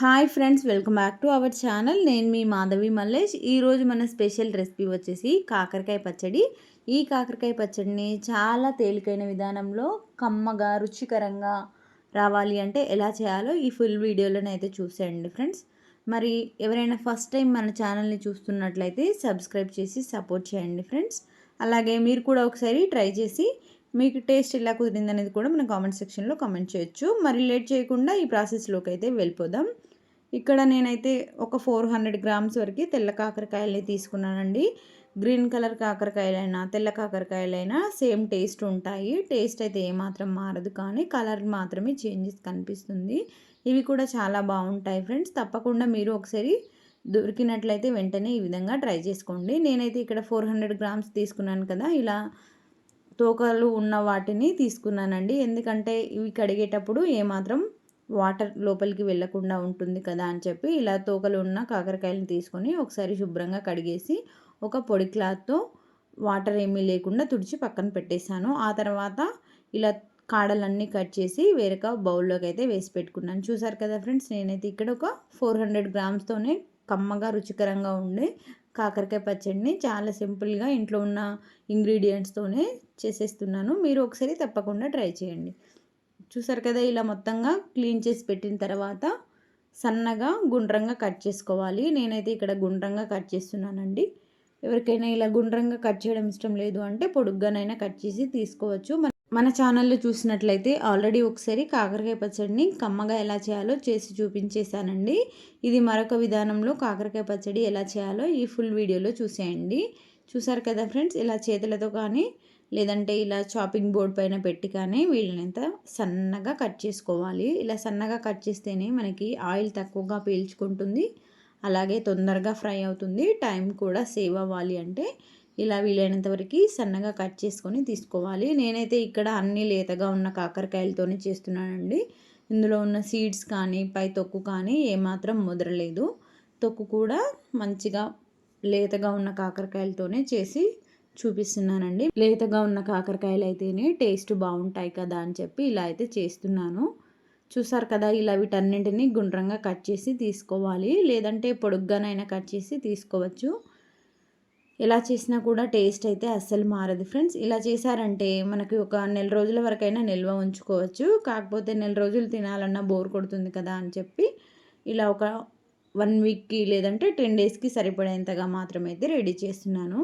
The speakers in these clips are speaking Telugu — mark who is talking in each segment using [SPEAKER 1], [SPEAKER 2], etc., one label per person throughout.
[SPEAKER 1] Hi friends welcome back to our channel. నేను మీ మాధవి మల్లేష్. ఈరోజు మన స్పెషల్ రెసిపీ వచ్చేసి కాకరకాయ పచ్చడి. ఈ కాకరకాయ పచ్చడిని చాలా తేలికైన విధానంలో కమ్మగా రుచికరంగా రావాలి అంటే ఎలా చేయాలో ఈ ఫుల్ వీడియోలోనే అయితే చూసేయండి ఫ్రెండ్స్. మరి ఎవరైనా ఫస్ట్ టైం మన ఛానల్ని చూస్తున్నట్లయితే సబ్స్క్రైబ్ చేసి సపోర్ట్ చేయండి ఫ్రెండ్స్. అలాగే మీరు కూడా ఒకసారి ట్రై చేసి మీకు టేస్ట్ ఎలా కుదిరింది అనేది కూడా మన కామెంట్ సెక్షన్లో కామెంట్ చేయొచ్చు. మరి లేట్ చేయకుండా ఈ ప్రాసెస్లోకి అయితే వెళ్ళిపోదాం. ఇక్కడ నేనైతే ఒక ఫోర్ హండ్రెడ్ గ్రామ్స్ వరకు తెల్ల కాకరకాయలని తీసుకున్నానండి. గ్రీన్ కలర్ కాకరకాయలైనా తెల్ల కాకరకాయలైనా సేమ్ టేస్ట్ ఉంటాయి. టేస్ట్ అయితే ఏమాత్రం మారదు కానీ కలర్ మాత్రమే చేంజెస్ కనిపిస్తుంది. ఇవి కూడా చాలా బాగుంటాయి ఫ్రెండ్స్. తప్పకుండా మీరు ఒకసారి దొరికినట్లయితే వెంటనే ఈ విధంగా ట్రై చేసుకోండి. నేనైతే ఇక్కడ ఫోర్ హండ్రెడ్ గ్రామ్స్ తీసుకున్నాను కదా ఇలా తోకలు ఉన్న వాటిని తీసుకున్నానండి. ఎందుకంటే ఇవి కడిగేటప్పుడు ఏమాత్రం వాటర్ లోపలికి వెళ్ళకుండా ఉంటుంది కదా అని చెప్పి ఇలా తోకలు ఉన్న కాకరకాయలను తీసుకొని ఒకసారి శుభ్రంగా కడిగేసి ఒక పొడి క్లాత్తో వాటర్ ఏమీ లేకుండా తుడిచి పక్కన పెట్టేశాను. ఆ తర్వాత ఇలా కాడలన్నీ కట్ చేసి వేరొక బౌల్లోకి అయితే వేసి పెట్టుకున్నాను. చూసారు కదా ఫ్రెండ్స్ నేనైతే ఇక్కడ ఒక ఫోర్ హండ్రెడ్ గ్రామ్స్తోనే కమ్మగా రుచికరంగా ఉండే కాకరకాయ పచ్చడిని చాలా సింపుల్గా ఇంట్లో ఉన్న ఇంగ్రీడియంట్స్తోనే చేసేస్తున్నాను. మీరు ఒకసారి తప్పకుండా ట్రై చేయండి. చూసారు కదా ఇలా మొత్తంగా క్లీన్ చేసి పెట్టిన తర్వాత సన్నగా గుండ్రంగా కట్ చేసుకోవాలి. నేనైతే ఇక్కడ గుండ్రంగా కట్ చేస్తున్నానండి. ఎవరికైనా ఇలా గుండ్రంగా కట్ చేయడం ఇష్టం లేదు అంటే పొడుగ్గానైనా కట్ చేసి తీసుకోవచ్చు. మన ఛానల్లో చూసినట్లయితే ఆల్రెడీ ఒకసారి కాకరకాయ పచ్చడిని కమ్మగా ఎలా చేయాలో చేసి చూపించేశానండి. ఇది మరొక విధానంలో కాకరకాయ పచ్చడి ఎలా చేయాలో ఈ ఫుల్ వీడియోలో చూసేయండి. చూసారు కదా ఫ్రెండ్స్ ఇలా చేతులతో కానీ లేదంటే ఇలా చాపింగ్ బోర్డ్ పైన పెట్టి కానీ వీళ్ళనంత సన్నగా కట్ చేసుకోవాలి. ఇలా సన్నగా కట్ చేస్తేనే మనకి ఆయిల్ తక్కువగా పీల్చుకుంటుంది. అలాగే తొందరగా ఫ్రై అవుతుంది. టైం కూడా సేవ్ అవ్వాలి అంటే ఇలా వీలైనంత వరకు సన్నగా కట్ చేసుకొని తీసుకోవాలి. నేనైతే ఇక్కడ అన్ని లేతగా ఉన్న కాకరకాయలతోనే చేస్తున్నానండి. ఇందులో ఉన్న సీడ్స్ కానీ పై తొక్కు కానీ ఏమాత్రం ముదరలేదు. తొక్కు కూడా మంచిగా లేతగా ఉన్న కాకరకాయలతోనే చేసి చూపిస్తున్నానండి. లేతగా ఉన్న కాకరకాయలు అయితేనే టేస్ట్ బాగుంటాయి కదా అని చెప్పి ఇలా అయితే చేస్తున్నాను. చూసారు కదా ఇలా వీటన్నింటినీ గుండ్రంగా కట్ చేసి తీసుకోవాలి. లేదంటే పొడుగ్గానైనా కట్ చేసి తీసుకోవచ్చు. ఎలా చేసినా కూడా టేస్ట్ అయితే అస్సలు మారదు ఫ్రెండ్స్. ఇలా చేశారంటే మనకి ఒక నెల రోజుల వరకైనా నిల్వ ఉంచుకోవచ్చు. కాకపోతే నెల రోజులు తినాలన్నా బోర్ కొడుతుంది కదా అని చెప్పి ఇలా ఒక వన్ వీక్కి లేదంటే టెన్ డేస్కి సరిపడేంతగా మాత్రమైతే రెడీ చేస్తున్నాను.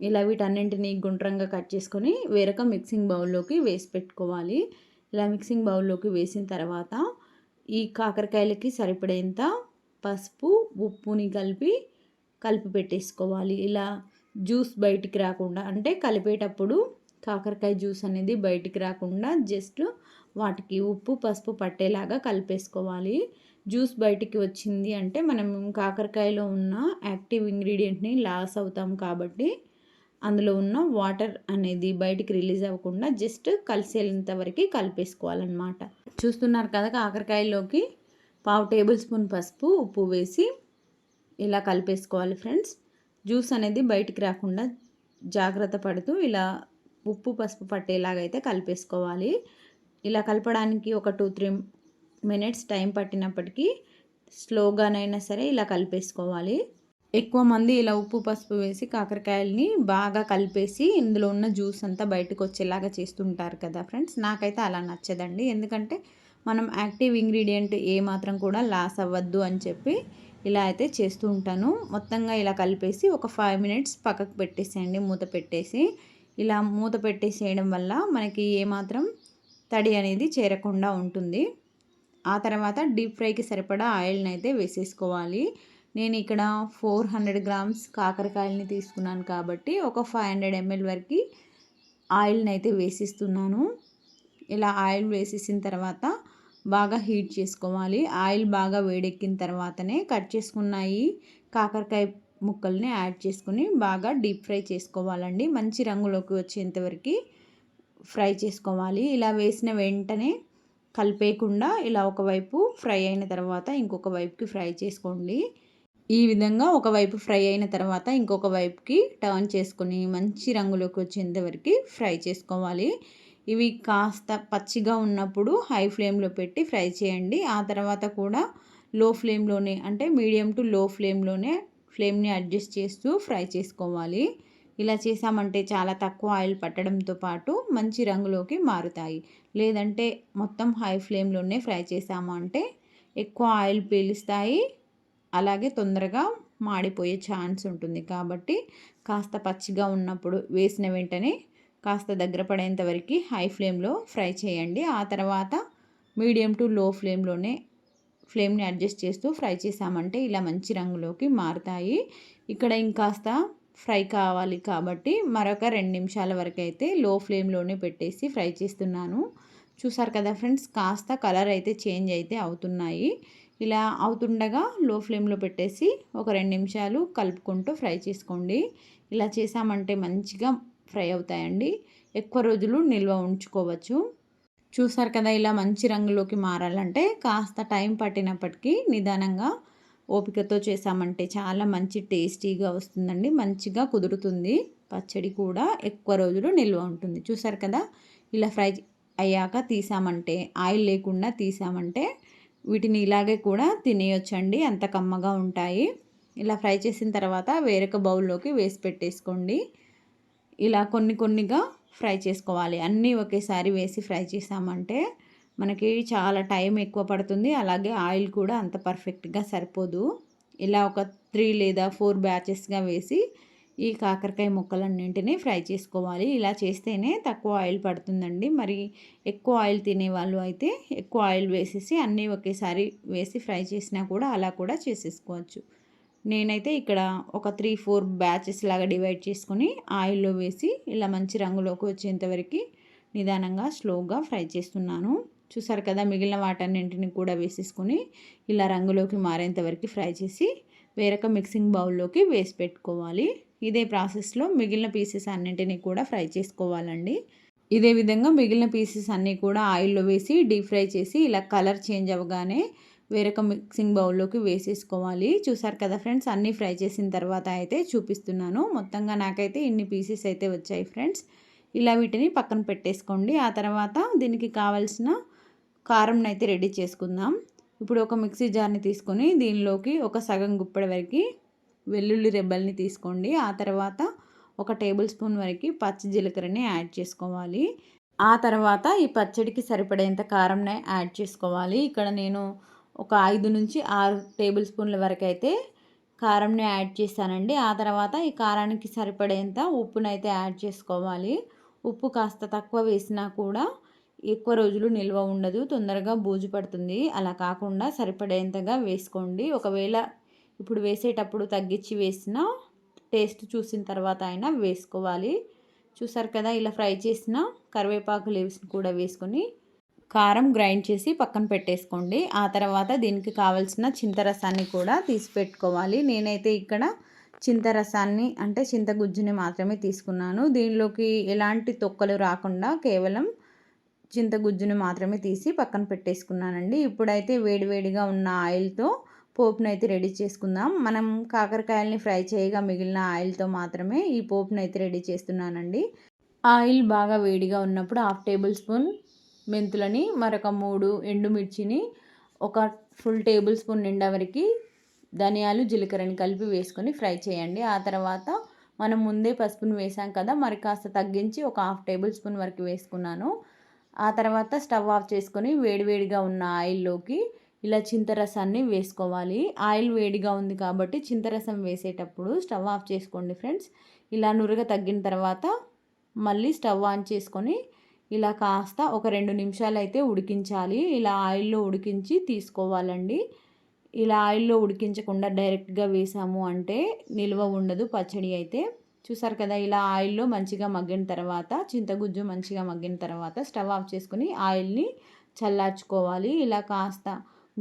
[SPEAKER 1] ఇలా వీటన్నింటినీ గుండ్రంగా కట్ చేసుకొని వేరొక మిక్సింగ్ బౌల్లోకి వేసి పెట్టుకోవాలి. ఇలా మిక్సింగ్ బౌల్లోకి వేసిన తర్వాత ఈ కాకరకాయలకి సరిపడేంత పసుపు ఉప్పుని కలిపి కలిపి పెట్టేసుకోవాలి. ఇలా జ్యూస్ బయటికి రాకుండా అంటే కలిపేటప్పుడు కాకరకాయ జ్యూస్ అనేది బయటికి రాకుండా జస్ట్ వాటికి ఉప్పు పసుపు పట్టేలాగా కలిపేసుకోవాలి. జ్యూస్ బయటికి వచ్చింది అంటే మనం కాకరకాయలో ఉన్న యాక్టివ్ ఇంగ్రీడియంట్ని లాస్ అవుతాం కాబట్టి అందులో ఉన్న వాటర్ అనేది బయటికి రిలీజ్ అవ్వకుండా జస్ట్ కలిసేంత వరకు కలిపేసుకోవాలన్నమాట. చూస్తున్నారు కదా కాకరకాయలోకి పావు టేబుల్ స్పూన్ పసుపు ఉప్పు వేసి ఇలా కలిపేసుకోవాలి ఫ్రెండ్స్. జ్యూస్ అనేది బయటికి రాకుండా జాగ్రత్త పడుతూ ఇలా ఉప్పు పసుపు పట్టేలాగైతే కలిపేసుకోవాలి. ఇలా కలపడానికి ఒక టూ త్రీ మినిట్స్ టైం పట్టినప్పటికీ స్లోగానైనా సరే ఇలా కలిపేసుకోవాలి. ఎక్కువ మంది ఇలా ఉప్పు పసుపు వేసి కాకరకాయలని బాగా కలిపేసి ఇందులో ఉన్న జ్యూస్ అంతా బయటకు వచ్చేలాగా చేస్తుంటారు కదా ఫ్రెండ్స్. నాకైతే అలా నచ్చదండి. ఎందుకంటే మనం యాక్టివ్ ఇంగ్రీడియంట్ ఏ మాత్రం కూడా లాస్ అవ్వద్దు అని చెప్పి ఇలా అయితే చేస్తూ ఉంటాను. మొత్తంగా ఇలా కలిపేసి ఒక ఫైవ్ మినిట్స్ పక్కకు పెట్టేసేయండి మూత పెట్టేసి. ఇలా మూత పెట్టేసేయడం వల్ల మనకి ఏమాత్రం తడి అనేది చేరకుండా ఉంటుంది. ఆ తర్వాత డీప్ ఫ్రైకి సరిపడా ఆయిల్ని అయితే వేసేసుకోవాలి. నేను ఇక్కడ ఫోర్ హండ్రెడ్ గ్రామ్స్ కాకరకాయలని తీసుకున్నాను కాబట్టి ఒక ఫైవ్ హండ్రెడ్ ఎంఎల్ వరకు ఆయిల్ని అయితే వేసిస్తున్నాను. ఇలా ఆయిల్ వేసేసిన తర్వాత బాగా హీట్ చేసుకోవాలి. ఆయిల్ బాగా వేడెక్కిన తర్వాతనే కట్ చేసుకున్నాయి కాకరకాయ ముక్కల్ని యాడ్ చేసుకుని బాగా డీప్ ఫ్రై చేసుకోవాలండి. మంచి రంగులోకి వచ్చేంతవరకు ఫ్రై చేసుకోవాలి. ఇలా వేసిన వెంటనే కలిపేయకుండా ఇలా ఒకవైపు ఫ్రై అయిన తర్వాత ఇంకొక వైపుకి ఫ్రై చేసుకోండి. ఈ విధంగా ఒకవైపు ఫ్రై అయిన తర్వాత ఇంకొక వైపుకి టర్న్ చేసుకొని మంచి రంగులోకి వచ్చేంతవరకు ఫ్రై చేసుకోవాలి. ఇవి కాస్త పచ్చిగా ఉన్నప్పుడు హై ఫ్లేమ్లో పెట్టి ఫ్రై చేయండి. ఆ తర్వాత కూడా లో ఫ్లేమ్లోనే అంటే మీడియం టు లో ఫ్లేమ్లోనే ఫ్లేమ్ని అడ్జస్ట్ చేస్తూ ఫ్రై చేసుకోవాలి. ఇలా చేసామంటే చాలా తక్కువ ఆయిల్ పట్టడంతో పాటు మంచి రంగులోకి మారుతాయి. లేదంటే మొత్తం హై ఫ్లేమ్లోనే ఫ్రై చేసాము అంటే ఎక్కువ ఆయిల్ పీలుస్తాయి. అలాగే తొందరగా మాడిపోయే ఛాన్స్ ఉంటుంది. కాబట్టి కాస్త పచ్చిగా ఉన్నప్పుడు వేసిన వెంటనే కాస్త దగ్గర పడేంత వరకు హై ఫ్లేమ్లో ఫ్రై చేయండి. ఆ తర్వాత మీడియం టు లో ఫ్లేమ్లోనే ఫ్లేమ్ని అడ్జస్ట్ చేస్తూ ఫ్రై చేసామంటే ఇలా మంచి రంగులోకి మారుతాయి. ఇక్కడ ఇంకాస్త ఫ్రై కావాలి కాబట్టి మరొక రెండు నిమిషాల వరకు అయితే లో ఫ్లేమ్లోనే పెట్టేసి ఫ్రై చేస్తున్నాను. చూసారు కదా ఫ్రెండ్స్ కాస్త కలర్ అయితే చేంజ్ అయితే అవుతున్నాయి. ఇలా అవుతుండగా లో ఫ్లేమ్లో పెట్టేసి ఒక రెండు నిమిషాలు కలుపుకుంటూ ఫ్రై చేసుకోండి. ఇలా చేసామంటే మంచిగా ఫ్రై అవుతాయండి. ఎక్కువ రోజులు నిల్వ ఉంచుకోవచ్చు. చూసారు కదా ఇలా మంచి రంగులోకి మారాలంటే కాస్త టైం పట్టినప్పటికీ నిదానంగా ఓపికతో చేసామంటే చాలా మంచి టేస్టీగా వస్తుందండి. మంచిగా కుదురుతుంది. పచ్చడి కూడా ఎక్కువ రోజులు నిల్వ ఉంటుంది. చూసారు కదా ఇలా ఫ్రై అయ్యాక తీసామంటే ఆయిల్ లేకుండా తీసామంటే వీటిని ఇలాగే కూడా తినేయొచ్చండి. అంత కమ్మగా ఉంటాయి. ఇలా ఫ్రై చేసిన తర్వాత వేరొక బౌల్లోకి వేసి పెట్టేసుకోండి. ఇలా కొన్ని కొన్నిగా ఫ్రై చేసుకోవాలి. అన్నీ ఒకేసారి వేసి ఫ్రై చేసామంటే మనకి చాలా టైం ఎక్కువ పడుతుంది. అలాగే ఆయిల్ కూడా అంత పర్ఫెక్ట్గా సరిపోదు. ఇలా ఒక త్రీ లేదా ఫోర్ బ్యాచెస్గా వేసి ఈ కాకరకాయ ముక్కలన్నింటినీ ఫ్రై చేసుకోవాలి. ఇలా చేస్తేనే తక్కువ ఆయిల్ పడుతుందండి. మరి ఎక్కువ ఆయిల్ తినే వాళ్ళు అయితే ఎక్కువ ఆయిల్ వేసేసి అన్నీ ఒకేసారి వేసి ఫ్రై చేసినా కూడా అలా కూడా చేసేసుకోవచ్చు. నేనైతే ఇక్కడ ఒక త్రీ ఫోర్ బ్యాచెస్ లాగా డివైడ్ చేసుకొని ఆయిల్లో వేసి ఇలా మంచి రంగులోకి వచ్చేంతవరకు నిదానంగా స్లోగా ఫ్రై చేస్తున్నాను. చూసారు కదా మిగిలిన వాటన్నింటిని కూడా వేసేసుకొని ఇలా రంగులోకి మారేంత వరకు ఫ్రై చేసి వేరొక మిక్సింగ్ బౌల్లోకి వేసి పెట్టుకోవాలి. ఇదే ప్రాసెస్లో మిగిలిన పీసెస్ అన్నింటినీ కూడా ఫ్రై చేసుకోవాలండి. ఇదే విధంగా మిగిలిన పీసెస్ అన్నీ కూడా ఆయిల్లో వేసి డీప్ ఫ్రై చేసి ఇలా కలర్ చేంజ్ అవ్వగానే వేరొక మిక్సింగ్ బౌల్లోకి వేసేసుకోవాలి. చూసారు కదా ఫ్రెండ్స్ అన్నీ ఫ్రై చేసిన తర్వాత అయితే చూపిస్తున్నాను. మొత్తంగా నాకైతే ఇన్ని పీసెస్ అయితే వచ్చాయి ఫ్రెండ్స్. ఇలా వీటిని పక్కన పెట్టేసుకోండి. ఆ తర్వాత దీనికి కావాల్సిన కారం అయితే రెడీ చేసుకుందాం. ఇప్పుడు ఒక మిక్సీ జార్ని తీసుకొని దీనిలోకి ఒక సగం గుప్పడి వరకు వెల్లుల్లి రెబ్బల్ని తీసుకోండి. ఆ తర్వాత ఒక టేబుల్ స్పూన్ వరకు పచ్చి జీలకర్రని యాడ్ చేసుకోవాలి. ఆ తర్వాత ఈ పచ్చడికి సరిపడేంత కారంని యాడ్ చేసుకోవాలి. ఇక్కడ నేను ఒక ఐదు నుంచి ఆరు టేబుల్ స్పూన్ల వరకు అయితే కారంని యాడ్ చేశానండి. ఆ తర్వాత ఈ కారానికి సరిపడేంత ఉప్పునైతే యాడ్ చేసుకోవాలి. ఉప్పు కాస్త తక్కువ వేసినా కూడా ఎక్కువ రోజులు నిల్వ ఉండదు. తొందరగా బూజు పడుతుంది. అలా కాకుండా సరిపడేంతగా వేసుకోండి. ఒకవేళ ఇప్పుడు వేసేటప్పుడు తగ్గించి వేసిన టేస్ట్ చూసిన తర్వాత అయినా వేసుకోవాలి. చూసారు కదా ఇలా ఫ్రై చేసిన కరివేపాకు లీవ్స్ కూడా వేసుకొని కారం గ్రైండ్ చేసి పక్కన పెట్టేసుకోండి. ఆ తర్వాత దీనికి కావాల్సిన చింతరసాన్ని కూడా తీసి పెట్టుకోవాలి. నేనైతే ఇక్కడ చింతరసాన్ని అంటే చింతగుజ్జుని మాత్రమే తీసుకున్నాను. దీనిలోకి ఎలాంటి తొక్కలు రాకుండా కేవలం చింతగుజ్జుని మాత్రమే తీసి పక్కన పెట్టేసుకున్నానండి. ఇప్పుడైతే వేడివేడిగా ఉన్న ఆయిల్తో పోపును అయితే రెడీ చేసుకుందాం. మనం కాకరకాయలని ఫ్రై చేయగా మిగిలిన ఆయిల్తో మాత్రమే ఈ పోపును అయితే రెడీ చేస్తున్నానండి. ఆయిల్ బాగా వేడిగా ఉన్నప్పుడు హాఫ్ టేబుల్ స్పూన్ మెంతులని మరొక మూడు ఎండుమిర్చిని ఒక ఫుల్ టేబుల్ స్పూన్ నిండా వరకు ధనియాలు జీలకర్రని కలిపి వేసుకొని ఫ్రై చేయండి. ఆ తర్వాత మనం ముందే పసుపును వేసాం కదా మరి కాస్త తగ్గించి ఒక హాఫ్ టేబుల్ స్పూన్ వరకు వేసుకున్నాను. ఆ తర్వాత స్టవ్ ఆఫ్ చేసుకొని వేడివేడిగా ఉన్న ఆయిల్లోకి ఇలా చింతరసాన్ని వేసుకోవాలి. ఆయిల్ వేడిగా ఉంది కాబట్టి చింతరసం వేసేటప్పుడు స్టవ్ ఆఫ్ చేసుకోండి ఫ్రెండ్స్. ఇలా నురగ తగ్గిన తర్వాత మళ్ళీ స్టవ్ ఆన్ చేసుకొని ఇలా కాస్త ఒక రెండు నిమిషాలు అయితే ఉడికించాలి. ఇలా ఆయిల్లో ఉడికించి తీసుకోవాలండి. ఇలా ఆయిల్లో ఉడికించకుండా డైరెక్ట్గా వేసాము అంటే నిల్వ ఉండదు పచ్చడి అయితే. చూసారు కదా ఇలా ఆయిల్లో మంచిగా మగ్గిన తర్వాత చింతగుజ్జు మంచిగా మగ్గిన తర్వాత స్టవ్ ఆఫ్ చేసుకుని ఆయిల్ని చల్లార్చుకోవాలి. ఇలా కాస్త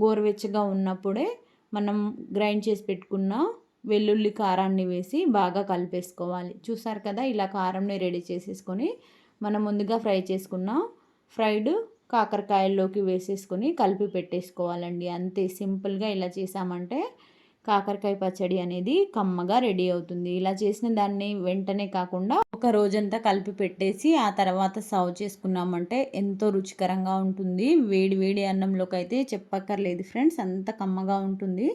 [SPEAKER 1] గోరువెచ్చగా ఉన్నప్పుడే మనం గ్రైండ్ చేసి పెట్టుకున్న వెల్లుల్లి కారాన్ని వేసి బాగా కలిపేసుకోవాలి. చూసారు కదా ఇలా కారంని రెడీ చేసేసుకొని మనం ముందుగా ఫ్రై చేసుకున్న ఫ్రైడ్ కాకరకాయల్లోకి వేసేసుకొని కలిపి పెట్టేసుకోవాలండి. అంతే సింపుల్గా ఇలా చేసామంటే కాకరకాయ పచ్చడి అనేది కమ్మగా రెడీ అవుతుంది. ఇలా చేసిన దాన్ని వెంటనే కాకుండా ఒక రోజంతా కలిపి పెట్టేసి ఆ తర్వాత సర్వ్ చేసుకున్నామంటే ఎంతో రుచికరంగా ఉంటుంది. వేడి వేడి అన్నంలోకి అయితే చెప్పక్కర్లేదు ఫ్రెండ్స్ అంత కమ్మగా ఉంటుంది.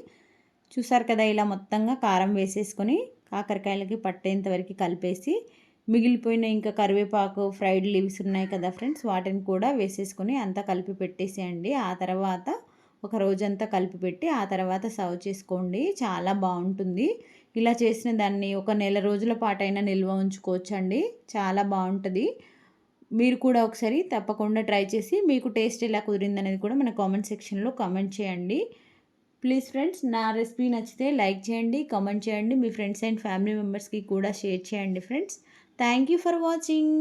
[SPEAKER 1] చూసారు కదా ఇలా మొత్తంగా కారం వేసేసుకొని కాకరకాయలకి పట్టేంత వరకు కలిపేసి మిగిలిపోయిన ఇంకా కరివేపాకు ఫ్రైడ్ లీవ్స్ ఉన్నాయి కదా ఫ్రెండ్స్ వాటిని కూడా వేసేసుకొని అంతా కలిపి పెట్టేసేయండి. ఆ తర్వాత ఒక రోజంతా కలిపి పెట్టి ఆ తర్వాత సర్వ్ చేసుకోండి. చాలా బాగుంటుంది. ఇలా చేసిన దాన్ని ఒక నెల రోజుల పాటైనా నిల్వ ఉంచుకోవచ్చండి. చాలా బాగుంటుంది. మీరు కూడా ఒకసారి తప్పకుండా ట్రై చేసి మీకు టేస్ట్ ఎలా కుదిరిందనేది కూడా మన కామెంట్ సెక్షన్లో కామెంట్ చేయండి. ప్లీజ్ ఫ్రెండ్స్ నా రెసిపీ నచ్చితే లైక్ చేయండి కామెంట్ చేయండి. మీ ఫ్రెండ్స్ అండ్ ఫ్యామిలీ మెంబర్స్కి కూడా షేర్ చేయండి friends. Thank you for watching.